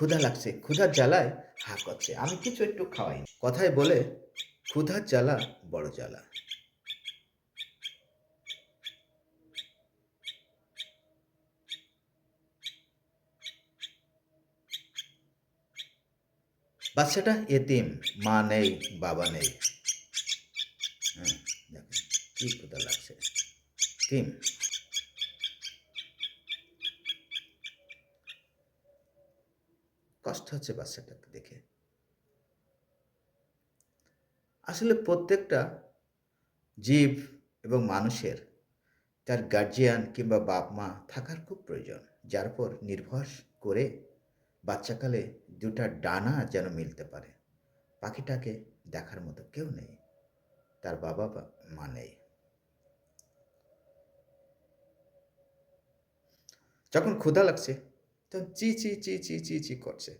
ক্ষুধা লাগছে, ক্ষুধার জ্বালায় হা করছে। আমি কিছু একটু খাওয়াই কথায় বলে, ক্ষুধার জ্বালা বড় জ্বালা। বাচ্চাটা এতিম, মা নেই, বাবা নেই। হ্যাঁ দেখেন, কি ক্ষুধা লাগছে। তিম। কষ্ট হচ্ছে বাচ্চাটাকে দেখে। আসলে প্রত্যেকটা জীব এবং মানুষের তার গার্জিয়ান কিংবা বাপ মা থাকার খুব প্রয়োজন, যার পর নির্ভর করে বাচ্চাকালে দুটা ডানা যেন মিলতে পারে। পাখিটাকে দেখার মতো কেউ নেই, তার বাবা মা নেই। যখন ক্ষুধা লাগছে তখন চি চি চি চি চি চি করছে।